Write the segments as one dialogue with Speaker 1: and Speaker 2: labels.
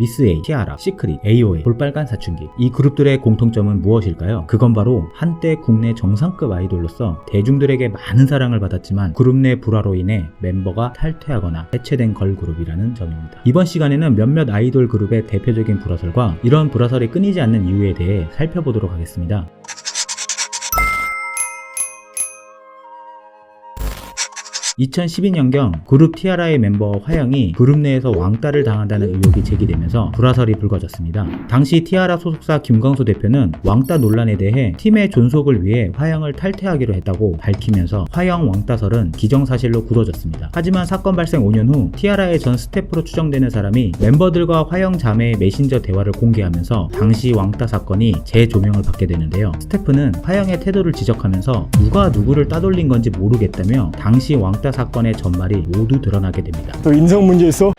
Speaker 1: 미스 A, 티아라, 시크릿, AOA, 볼빨간 사춘기 이 그룹들의 공통점은 무엇일까요? 그건 바로 한때 국내 정상급 아이돌로서 대중들에게 많은 사랑을 받았지만 그룹 내 불화로 인해 멤버가 탈퇴하거나 해체된 걸그룹이라는 점입니다. 이번 시간에는 몇몇 아이돌 그룹의 대표적인 불화설과 이런 불화설이 끊이지 않는 이유에 대해 살펴보도록 하겠습니다. 2012년경 그룹 티아라의 멤버 화영이 그룹 내에서 왕따를 당한다는 의혹이 제기되면서 불화설이 불거졌습니다. 당시 티아라 소속사 김광수 대표는 왕따 논란에 대해 팀의 존속을 위해 화영을 탈퇴하기로 했다고 밝히면서 화영 왕따설은 기정사실로 굳어졌습니다. 하지만 사건 발생 5년 후 티아라의 전 스태프로 추정되는 사람이 멤버들과 화영 자매의 메신저 대화를 공개하면서 당시 왕따 사건이 재조명을 받게 되는데요. 스태프는 화영의 태도를 지적하면서 누가 누구를 따돌린 건지 모르겠다며 당시 왕따 사건의 전말이 모두 드러나게 됩니다.
Speaker 2: 너 인성 문제 있어?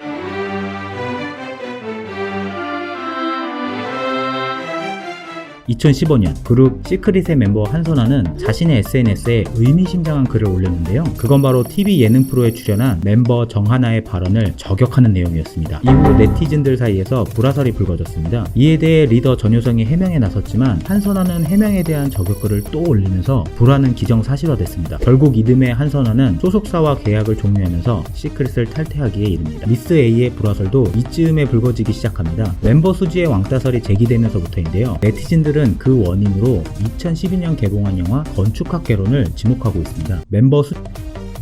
Speaker 1: 2015년 그룹 시크릿의 멤버 한선아는 자신의 SNS에 의미심장한 글을 올렸는데요. 그건 바로 TV 예능 프로에 출연한 멤버 정하나의 발언을 저격하는 내용이었습니다. 이후 네티즌들 사이에서 불화설이 불거졌습니다. 이에 대해 리더 전효성이 해명에 나섰지만 한선아는 해명에 대한 저격글을 또 올리면서 불화는 기정사실화됐습니다. 결국 이듬해 한선아는 소속사와 계약을 종료하면서 시크릿을 탈퇴하기에 이릅니다. 미스 A의 불화설도 이쯤에 불거지기 시작합니다. 멤버 수지의 왕따설이 제기되면서부터인데요. 네티즌들은 그 원인으로 2012년 개봉한 영화 건축학 개론을 지목하고 있습니다. 멤버 수,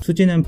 Speaker 1: 수지는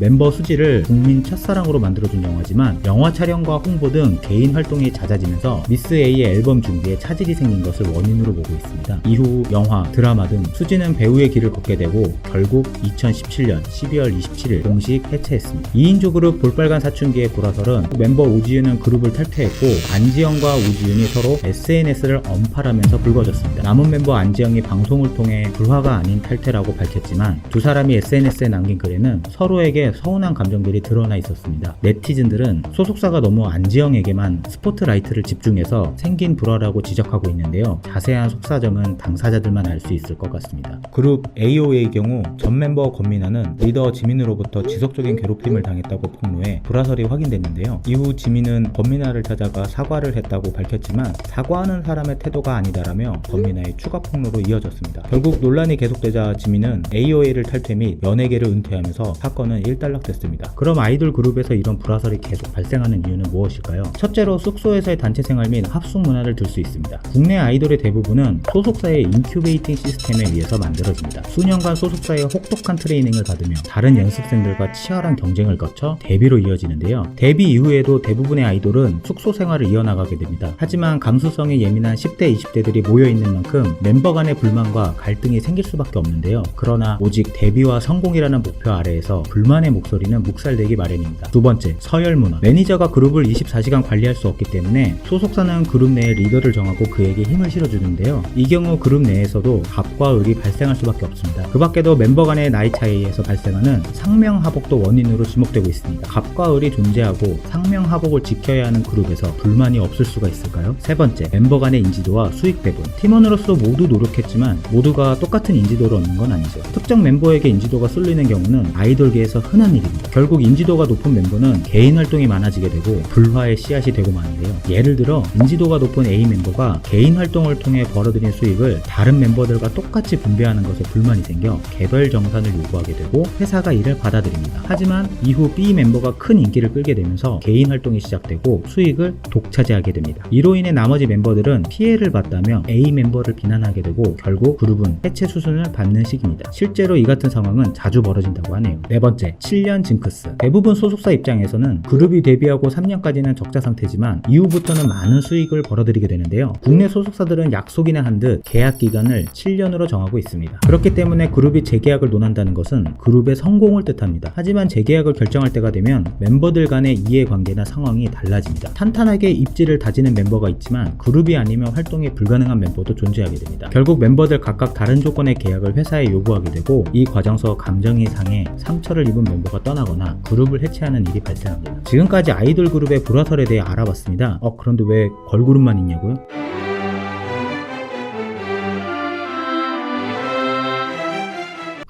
Speaker 1: 멤버 수지를 국민 첫사랑으로 만들어준 영화지만 영화 촬영과 홍보 등 개인 활동이 잦아지면서 미스 A의 앨범 준비에 차질이 생긴 것을 원인으로 보고 있습니다. 이후 영화, 드라마 등 수지는 배우의 길을 걷게 되고 결국 2017년 12월 27일 공식 해체했습니다. 2인조 그룹 볼빨간 사춘기의 보라설은 멤버 오지윤은 그룹을 탈퇴했고 안지영과 오지윤이 서로 SNS를 언팔하면서 불거졌습니다. 남은 멤버 안지영이 방송을 통해 불화가 아닌 탈퇴라고 밝혔지만 두 사람이 SNS에 남긴 글에는 서로에게 서운한 감정들이 드러나 있었습니다. 네티즌들은 소속사가 너무 안지영에게만 스포트라이트를 집중해서 생긴 불화라고 지적하고 있는데요. 자세한 속사정은 당사자들만 알 수 있을 것 같습니다. 그룹 AOA의 경우 전 멤버 권민아는 리더 지민으로부터 지속적인 괴롭힘을 당했다고 폭로해 불화설이 확인됐는데요. 이후 지민은 권민아를 찾아가 사과를 했다고 밝혔지만 사과하는 사람의 태도가 아니다라며 권민아의 추가 폭로로 이어졌습니다. 결국 논란이 계속되자 지민은 AOA를 탈퇴 및 연예계를 은퇴하면서 사건은 일 단락됐습니다. 그럼 아이돌 그룹에서 이런 불화설이 계속 발생하는 이유는 무엇일까요? 첫째로 숙소에서의 단체 생활 및 합숙 문화를 들 수 있습니다. 국내 아이돌의 대부분은 소속사의 인큐베이팅 시스템에 의해서 만들어집니다. 수년간 소속사의 혹독한 트레이닝을 받으며 다른 연습생들과 치열한 경쟁을 거쳐 데뷔로 이어지는데요. 데뷔 이후에도 대부분의 아이돌은 숙소 생활을 이어나가게 됩니다. 하지만 감수성이 예민한 10대, 20대들이 모여있는 만큼 멤버 간의 불만과 갈등이 생길 수밖에 없는데요. 그러나 오직 데뷔와 성공이라는 목표 아래에서 불 만의 목소리는 묵살되기 마련입니다. 두 번째, 서열 문화. 매니저가 그룹을 24시간 관리할 수 없기 때문에 소속사는 그룹 내에 리더를 정하고 그에게 힘을 실어주는데요. 이 경우 그룹 내에서도 갑과 을이 발생할 수밖에 없습니다. 그 밖에도 멤버 간의 나이 차이에서 발생하는 상명하복도 원인으로 지목되고 있습니다. 갑과 을이 존재하고 상명하복을 지켜야 하는 그룹에서 불만이 없을 수가 있을까요? 세 번째, 멤버 간의 인지도와 수익 배분. 팀원으로서 모두 노력했지만 모두가 똑같은 인지도를 얻는 건 아니죠. 특정 멤버에게 인지도가 쏠리는 경우는 아이돌계에서 흔한 일입니다. 결국 인지도가 높은 멤버는 개인 활동이 많아지게 되고 불화의 씨앗이 되고 마는데요. 예를 들어 인지도가 높은 A 멤버가 개인 활동을 통해 벌어들인 수익을 다른 멤버들과 똑같이 분배하는 것에 불만이 생겨 개별 정산을 요구하게 되고 회사가 이를 받아들입니다. 하지만 이후 B 멤버가 큰 인기를 끌게 되면서 개인 활동이 시작되고 수익을 독차지하게 됩니다. 이로 인해 나머지 멤버들은 피해를 봤다며 A 멤버를 비난하게 되고 결국 그룹은 해체 수순을 받는 시기입니다. 실제로 이 같은 상황은 자주 벌어진다고 하네요. 네 번째, 7년 징크스. 대부분 소속사 입장에서는 그룹이 데뷔하고 3년까지는 적자 상태지만 이후부터는 많은 수익을 벌어들이게 되는데요. 국내 소속사들은 약속이나 한 듯 계약 기간을 7년으로 정하고 있습니다. 그렇기 때문에 그룹이 재계약을 논한다는 것은 그룹의 성공을 뜻합니다. 하지만 재계약을 결정할 때가 되면 멤버들 간의 이해관계나 상황이 달라집니다. 탄탄하게 입지를 다지는 멤버가 있지만 그룹이 아니면 활동이 불가능한 멤버도 존재하게 됩니다. 결국 멤버들 각각 다른 조건의 계약을 회사에 요구하게 되고 이 과정서 감정이 상해 상처를 입은 멤버가 떠나거나 그룹을 해체하는 일이 발생합니다. 지금까지 아이돌 그룹의 불화설에 대해 알아봤습니다. 어 그런데 왜 걸그룹만 있냐고요?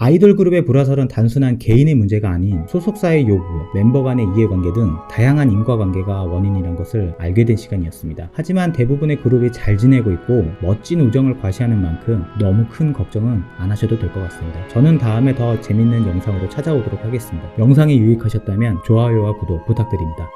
Speaker 1: 아이돌 그룹의 불화설은 단순한 개인의 문제가 아닌 소속사의 요구, 멤버 간의 이해관계 등 다양한 인과관계가 원인이란 것을 알게 된 시간이었습니다. 하지만 대부분의 그룹이 잘 지내고 있고 멋진 우정을 과시하는 만큼 너무 큰 걱정은 안 하셔도 될 것 같습니다. 저는 다음에 더 재밌는 영상으로 찾아오도록 하겠습니다. 영상이 유익하셨다면 좋아요와 구독 부탁드립니다.